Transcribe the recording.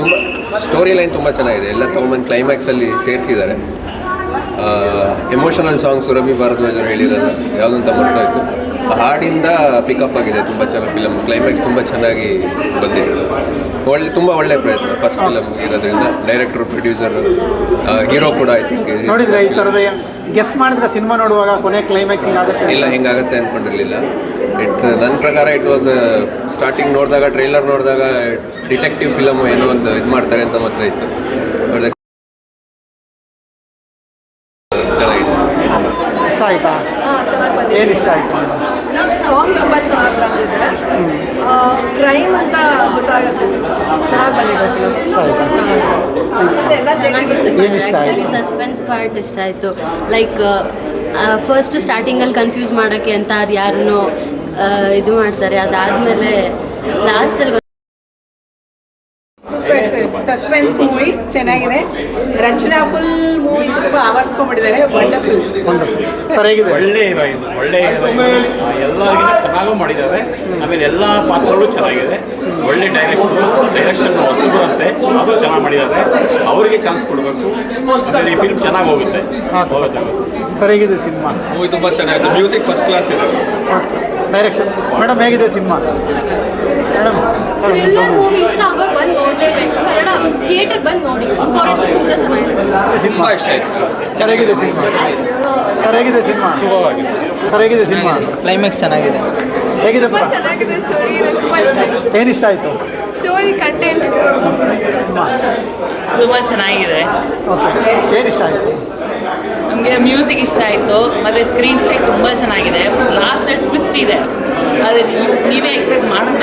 ತುಂಬ story line ತುಂಬ ಚೆನ್ನಾಗಿದೆ. ಎಲ್ಲ ತೊಗೊಂಬಂದು ಕ್ಲೈಮ್ಯಾಕ್ಸಲ್ಲಿ ಸೇರಿಸಿದ್ದಾರೆ. ಎಮೋಷನಲ್ ಸಾಂಗ್ ಸುರಭಿ ಭಾರದ್ವಾಜ್ ಅವರು ಹೇಳಿರೋದು ಯಾವುದಂತ ಮರ್ತಾಯಿತು ಹಾಡಿಂದ ಪಿಕಪ್ ಆಗಿದೆ ತುಂಬ ಚೆನ್ನಾಗಿ ಫಿಲಮ್ ಕ್ಲೈಮ್ಯಾಕ್ಸ್ ತುಂಬ ಚೆನ್ನಾಗಿ ಬಂದಿದೆ. ಒಳ್ಳೆ ತುಂಬ ಒಳ್ಳೆ ಪ್ರಯತ್ನ. ಫಸ್ಟ್ ಫಿಲಮ್ ಇರೋದ್ರಿಂದ ಡೈರೆಕ್ಟರ್ ಪ್ರೊಡ್ಯೂಸರ್ ಹೀರೋ ಕೂಡ ಐ ಥಿಂಕ್ ಗೆಸ್ ಮಾಡಿದ್ರೆ ಸಿನಿಮಾ ನೋಡುವಾಗ ಕೊನೆ ಕ್ಲೈಮ್ಯಾಕ್ಸ್ ಹಿಂಗಾಗುತ್ತೆ? ಇಲ್ಲ ಹಿಂಗಾಗುತ್ತೆ ಅಂದ್ಕೊಂಡಿರಲಿಲ್ಲ ಇಟ್ ನನ್ನ ಪ್ರಕಾರ ಇಟ್ ವಾಸ್ ಸ್ಟಾರ್ಟಿಂಗ್ ನೋಡಿದಾಗ ಟ್ರೈಲರ್ ನೋಡಿದಾಗ ಡಿಟೆಕ್ಟಿವ್ ಫಿಲಮ್ ಏನೋ ಒಂದು ಇದು ಮಾಡ್ತಾರೆ ಅಂತ ಮಾತ್ರ ಇತ್ತು. ಚೆನ್ನಾಗಿತ್ತು ಇಷ್ಟ ಆಯ್ತಾ? ಚೆನ್ನಾಗಿ ಬಂದಿದೆ. ಏನು ಇಷ್ಟ ಆಯ್ತು? ಸಾಂಗ್ ತುಂಬ ಚೆನ್ನಾಗಿ ಬಂದಿದೆ. ಕ್ರೈಮ್ ಅಂತ ಗೊತ್ತಾಗುತ್ತೆ. ಚೆನ್ನಾಗಿ ಬಂದಿದೆ ಫಿಲಮ್ ಇಷ್ಟ ಆಯ್ತಾ? ಚೆನ್ನಾಗಿತ್ತು ಏನ್ ಇಷ್ಟ ಆಯ್ತು? ಆ್ಯಕ್ಚುಲಿ ಸಸ್ಪೆನ್ಸ್ ಪಾರ್ಟ್ ಇಷ್ಟ ಆಯಿತು. ಲೈಕ್ ಫಸ್ಟ್ ಸ್ಟಾರ್ಟಿಂಗಲ್ಲಿ ಕನ್ಫ್ಯೂಸ್ ಮಾಡೋಕ್ಕೆ ಅಂತ ಅದು ಯಾರನ್ನೋ ಇದು ಮಾಡ್ತಾರೆ. ಅದಾದಮೇಲೆ ಲಾಸ್ಟಲ್ಲಿ ಸಸ್ಪೆನ್ಸ್ ಮೂವಿ ಚೆನ್ನಾಗಿದೆ. ರಚನಾ ಫುಲ್ ಮೂವಿ ತುಂಬ ಆವರಿಸ್ಕೊಂಡ್ಬಿಟ್ಟಿದ್ದಾರೆ. ವಂಡರ್ಫುಲ್ ಸರ್ ಹೇಗಿದೆ? ಒಳ್ಳೆ ಇದು ಒಳ್ಳೆ ಎಲ್ಲರಿಗಿಂತ ಚೆನ್ನಾಗೂ ಮಾಡಿದ್ದಾರೆ. ಆಮೇಲೆ ಎಲ್ಲ ಪಾತ್ರಗಳು ಚೆನ್ನಾಗಿದೆ. ಒಳ್ಳೆ ಡೈರೆಕ್ಟ್ ಡೈರೆಕ್ಷನ್ ಹೊಸಬರು ಅಂತೆ ಅದು ಚೆನ್ನಾಗಿ ಮಾಡಿದ್ದಾರೆ ಅವರಿಗೆ ಚಾನ್ಸ್ ಕೊಡಬೇಕು. ಅದರಲ್ಲಿ ಈ ಫಿಲ್ಮ್ ಚೆನ್ನಾಗಿ ಹೋಗುತ್ತೆ. ಸರ್ ಹೇಗಿದೆ ಸಿನಿಮಾ? ಮೂವಿ ತುಂಬ ಚೆನ್ನಾಗಿತ್ತು ಮ್ಯೂಸಿಕ್ ಫಸ್ಟ್ ಕ್ಲಾಸ್ ಇದೆ. ಡೈರೆಕ್ಷನ್ ಮೇಡಮ್ ಹೇಗಿದೆ ಸಿನಿಮಾ? ಮೇಡಮ್ ಥ್ರಿಲ್ಲರ್ ಮೂವಿ ಇಷ್ಟ ಆಗೋರು ಬಂದು ನೋಡಲೇಬೇಕು. ಕನ್ನಡ ಥಿಯೇಟರ್ ಬಂದು ನೋಡಿ. ನಿಜ ಚೆನ್ನಾಗಿದೆ. ಸಿನಿಮಾ ಇಷ್ಟ ಆಯ್ತು. ಸರ್ ಹೇಗಿದೆ ಸಿನಿಮಾ? ಸರ್ ಹೇಗಿದೆ ಸಿನಿಮಾ? ಸರ್ ಹೇಗಿದೆ ಸಿನಿಮಾ? ಕ್ಲೈಮ್ಯಾಕ್ಸ್ ಚೆನ್ನಾಗಿದೆ. ಹೇಗಿದೆ ತುಂಬ ಚೆನ್ನಾಗಿದೆ ಸ್ಟೋರಿ ತುಂಬ ಇಷ್ಟ ಆಯಿತು. ಏನು ಇಷ್ಟ ಆಯಿತು? ಸ್ಟೋರಿ ಕಂಟೆಂಟ್ ತುಂಬ ಚೆನ್ನಾಗಿದೆ. ಓಕೆ ಏನು ಇಷ್ಟ ಆಯಿತು? ನಮಗೆ ಮ್ಯೂಸಿಕ್ ಇಷ್ಟ ಆಯಿತು ಮತ್ತು ಸ್ಕ್ರೀನ್ ಪ್ಲೇ ತುಂಬ ಚೆನ್ನಾಗಿದೆ. ಲಾಸ್ಟ್ ಟ್ವಿಸ್ಟ್ ಇದೆ. ಅದೇ ನೀವು ನೀವೇ ಎಕ್ಸ್ಪೆಕ್ಟ್ ಮಾಡೋಕ್ಕಾಗಿಲ್ಲ